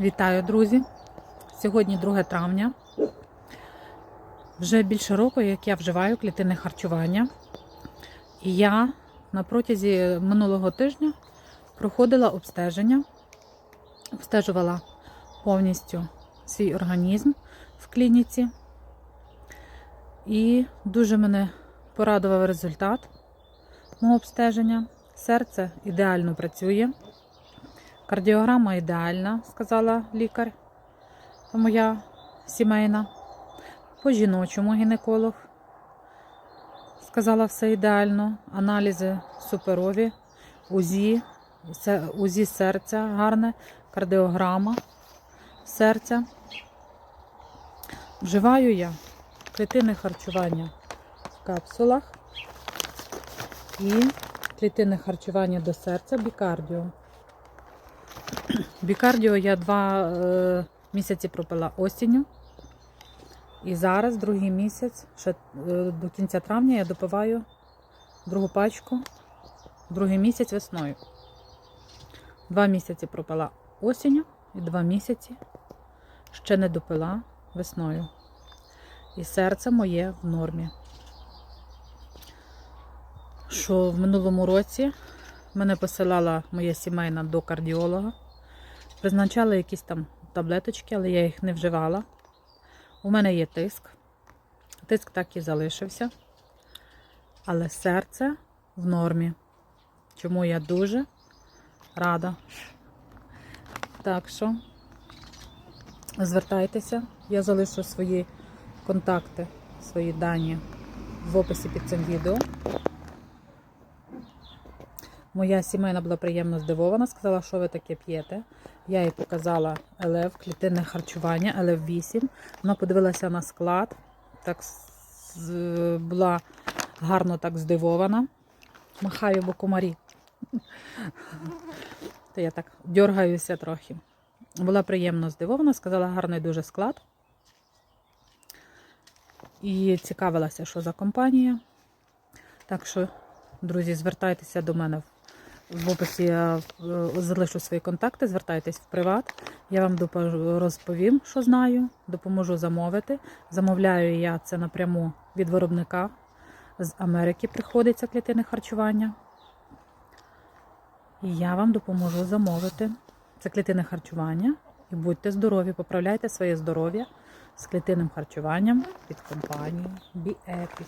Вітаю, друзі! Сьогодні 2 травня. Вже більше року, як я вживаю клітинне харчування. І я на протязі минулого тижня проходила обстеження, обстежувала повністю свій організм в клініці. І дуже мене порадував результат мого обстеження. Серце ідеально працює. Кардіограма ідеальна, сказала лікар, моя сімейна. По жіночому гінеколог. Сказала все ідеально. Аналізи суперові, УЗІ, УЗІ серця гарне, кардіограма серця. Вживаю я клітинне харчування в капсулах і клітинне харчування до серця бікардіо. Бікардіо я два е, місяці пропила осінню. І зараз, другий місяць, ще е, до кінця травня я допиваю другу пачку, другий місяць весною. Два місяці пропила осінню і два місяці ще не допила весною. І серце моє в нормі. Що в минулому році мене посилала моя сімейна до кардіолога. Призначали якісь там таблеточки, але я їх не вживала. У мене є тиск. Тиск так і залишився. Але серце в нормі. Чому я дуже рада. Так що звертайтеся, я залишу свої контакти, свої дані в описі під цим відео. Моя сімейна була приємно здивована, сказала, що ви таке п'єте. Я їй показала ЛФ, клітинне харчування, ЛФ 8. Вона подивилася на склад, так була гарно так здивована. Махаю, бо комарі. То я так дергаюся трохи. Була приємно здивована, сказала, гарний дуже склад. І цікавилася, що за компанія. Так що, друзі, звертайтеся до мене в в описі я е, залишу свої контакти, звертайтесь в приват. Я вам розповім, що знаю, допоможу замовити. Замовляю я це напряму від виробника. З Америки приходиться клітинне харчування. І я вам допоможу замовити це клітинне харчування. І будьте здорові, поправляйте своє здоров'я з клітинним харчуванням від компанії BeEpic.